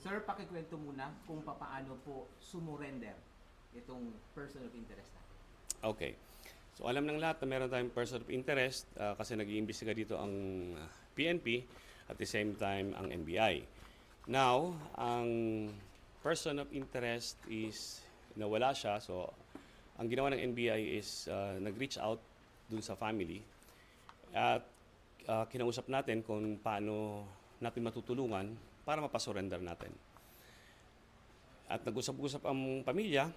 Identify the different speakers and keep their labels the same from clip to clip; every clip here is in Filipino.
Speaker 1: Sir, pakikwento muna kung papaano po sumurrender itong person of interest natin.
Speaker 2: Okay. So alam ng lahat na meron tayong person of interest ah, kasi nag-iimbestiga dito ang ah, PNP at the same time ang NBI. Now, ang person of interest is nawala siya. So ang ginawa ng NBI is ah, nag-reach out dun sa family at ah, kinausap natin kung paano natin matutulungan para mapasurrender natin. At nag-usap-usap ang pamilya.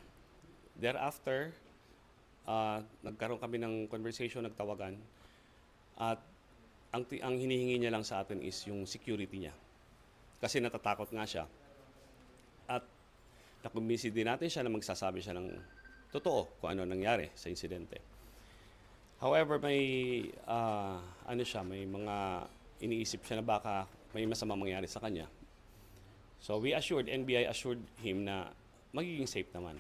Speaker 2: Thereafter, ah, nagkaroon kami ng conversation, nagtawagan. At ang, ang hinihingi niya lang sa atin is yung security niya. Kasi natatakot nga siya. At nakumbinsi din natin siya na magsasabi siya ng totoo kung ano nangyari sa insidente. However, may ah, ano siya, may mga iniisip siya na baka may masama mangyari sa kanya. So we assured, NBI assured him na magiging safe naman.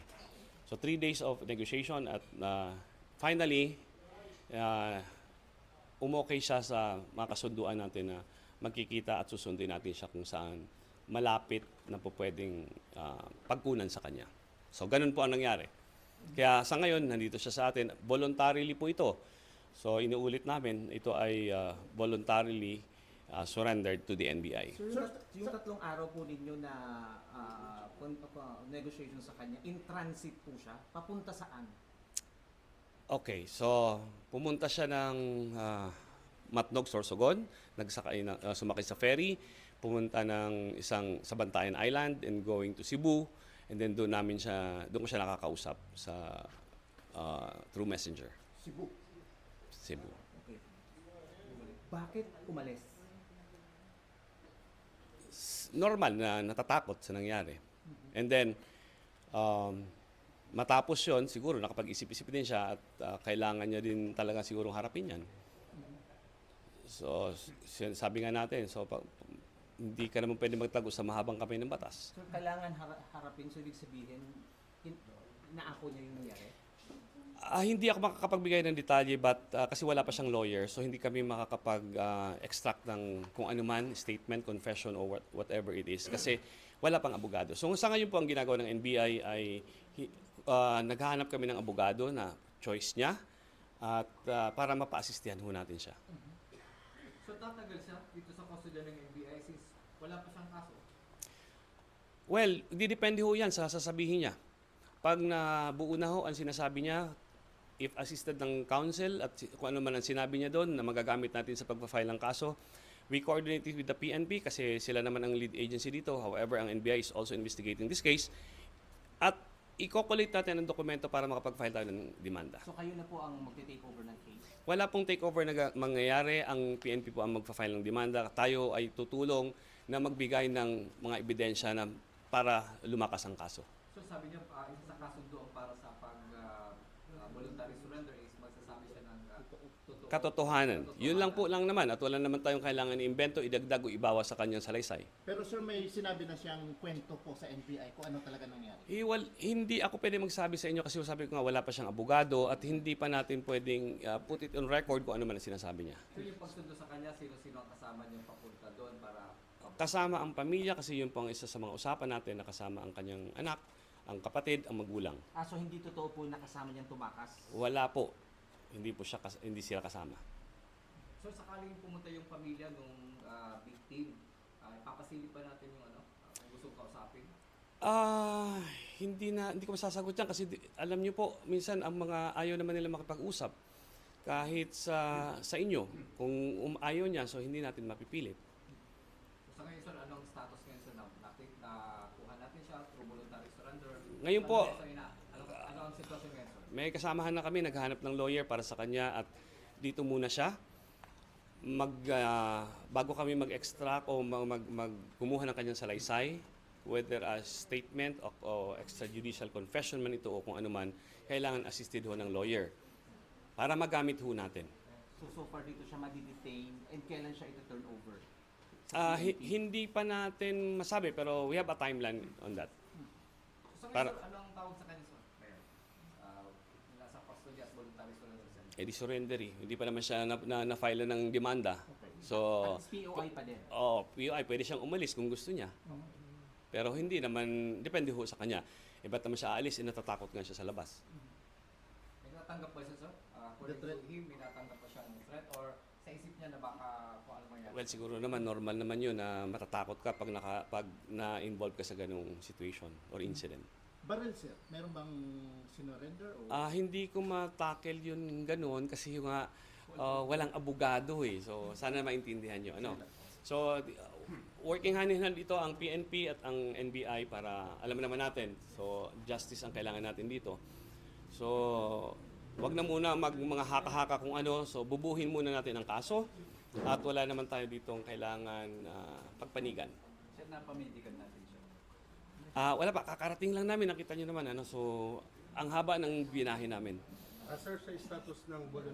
Speaker 2: So three days of negotiation at uh, finally, uh, umokay siya sa mga kasunduan natin na magkikita at susundin natin siya kung saan malapit na po pwedeng uh, pagkunan sa kanya. So ganun po ang nangyari. Kaya sa ngayon, nandito siya sa atin. Voluntarily po ito. So inuulit namin, ito ay uh, voluntarily uh, surrendered to the NBI.
Speaker 1: Sir, yung, tat- yung tatlong araw po ninyo na pa- negotiation sa kanya, in transit po siya, papunta saan?
Speaker 2: Okay, so pumunta siya ng ah, Matnog, Sorsogon, nagsakay na, ah, sumakay sa ferry, pumunta ng isang sa Bantayan Island and going to Cebu and then doon namin siya doon ko siya nakakausap sa ah, through Messenger,
Speaker 1: Cebu.
Speaker 2: Cebu.
Speaker 1: Okay. Bakit umalis?
Speaker 2: Normal na natatakot sa nangyari. And then um, matapos 'yon, siguro nakapag-isip-isip din siya at ah, kailangan niya din talaga siguro harapin 'yan. So, sabi nga natin, so pa- hindi ka naman pwede magtago sa mahabang kamay ng batas.
Speaker 1: So, kailangan hara- harapin, so ibig sabihin, in, naako niya yung nangyari?
Speaker 2: Ah, hindi ako makakapagbigay ng detalye but ah, kasi wala pa siyang lawyer so hindi kami makakapag-extract ng kung ano man, statement, confession or what, whatever it is kasi wala pang abogado. So sa ngayon po ang ginagawa ng NBI ay hi- ah, naghahanap kami ng abogado na choice niya at ah, para mapa-assistihan ho natin siya.
Speaker 3: So tatagal siya dito sa kustodya ng NBI since wala pa siyang kaso.
Speaker 2: Well, di depende ho yan sa sasabihin niya. Pag nabuo na ho ang sinasabi niya, if assisted ng counsel at kung ano man ang sinabi niya doon na magagamit natin sa pagpa-file ng kaso, we coordinated with the PNP kasi sila naman ang lead agency dito. However, ang NBI is also investigating this case. At i-collate natin ang dokumento para makapag-file tayo ng demanda.
Speaker 1: So, kayo na po ang magte-take over ng case?
Speaker 2: Wala pong takeover na mangyayari. Ang PNP po ang magpa-file ng demanda. Tayo ay tutulong na magbigay ng mga ebidensya na para lumakas ang kaso.
Speaker 3: So sabi niya, ah, isa sa kasunduan para sa pag ah, ah, voluntary surrender is magsasabi siya ng totoo.
Speaker 2: Katotohanan. Yun lang po lang naman. At wala naman tayong kailangan i-invento, idagdag o ibawas sa kanyang salaysay.
Speaker 4: Pero sir, may sinabi na siyang kwento po sa NBI kung ano talaga nangyari.
Speaker 2: Iwal, hindi ako pwede magsabi sa inyo kasi sabi ko nga wala pa siyang abogado at hindi pa natin pwedeng uh, put it on record kung ano man ang sinasabi niya.
Speaker 3: So yung pagsundo sa kanya, sino-sino ang kasama niya papunta doon para
Speaker 2: Kasama ang pamilya kasi yun po ang isa sa mga usapan natin na kasama ang kanyang anak, ang kapatid, ang magulang.
Speaker 1: Ah, so hindi totoo po na kasama niyang tumakas?
Speaker 2: Wala po. Hindi po siya kas- hindi sila kasama.
Speaker 3: So sakaling pumunta yung pamilya nung ah, victim, uh, papasilip ba natin yung ano, ah, kung gusto kausapin?
Speaker 2: Ah, hindi na hindi ko masasagot yan kasi di- alam niyo po, minsan ang mga ayaw naman nila makipag-usap kahit sa sa inyo. Kung um, ayaw niya, so hindi natin mapipilit.
Speaker 3: Sir, anong status ngayon sir? Na, natin, nakuha natin siya through voluntary surrender?
Speaker 2: Ngayon po,
Speaker 3: Ano, ano, ano ang sitwasyon ngayon sir?
Speaker 2: May kasamahan na kami, naghahanap ng lawyer para sa kanya at dito muna siya. Mag, ah, bago kami mag-extract o mag, mag, mag- kumuha ng kanyang salaysay, whether a statement o, o extrajudicial confession man ito o kung ano man, kailangan assisted ho ng lawyer para magamit ho natin.
Speaker 1: So, so far dito siya madidetain and kailan siya ito turn over?
Speaker 2: Ah, hi- hindi pa natin masabi pero we have a timeline on that.
Speaker 3: So
Speaker 2: Para-
Speaker 3: sir, ano ang tawag sa kanya sir? Mayor? Uh, nasa custody at voluntary surrender sir.
Speaker 2: Eh di surrender eh. Hindi pa naman siya na, na, na-file ng demanda.
Speaker 1: Okay.
Speaker 2: So,
Speaker 1: At POI pa din.
Speaker 2: oh, POI, pwede siyang umalis kung gusto niya. Pero hindi naman, depende ho sa kanya. Eh, ba't naman siya aalis? Eh, natatakot nga siya sa labas.
Speaker 3: May natanggap ba siya, sir? Uh, according
Speaker 4: The threat.
Speaker 3: to him, may natanggap ba siya ng threat or sa isip niya na baka kung ano mangyari?
Speaker 2: Well, siguro naman normal naman 'yun na matatakot ka pag naka, pag na-involve ka sa ganung situation or incident.
Speaker 4: Barrel sir, meron bang sinorender o
Speaker 2: Ah, hindi ko matakel 'yun ganoon kasi yung nga ah, walang abogado eh. So sana maintindihan niyo ano. So uh, working hand in hand ito ang PNP at ang NBI para alam naman natin. So justice ang kailangan natin dito. So wag na muna mag mga haka-haka kung ano. So bubuhin muna natin ang kaso at wala naman tayo ditong kailangan ah, pagpanigan.
Speaker 3: Sir, napamedical natin siya.
Speaker 2: Ah, wala pa kakarating lang namin nakita niyo naman ano. So ang haba ng binahe namin.
Speaker 5: Ah, sir, sa status ng volunteer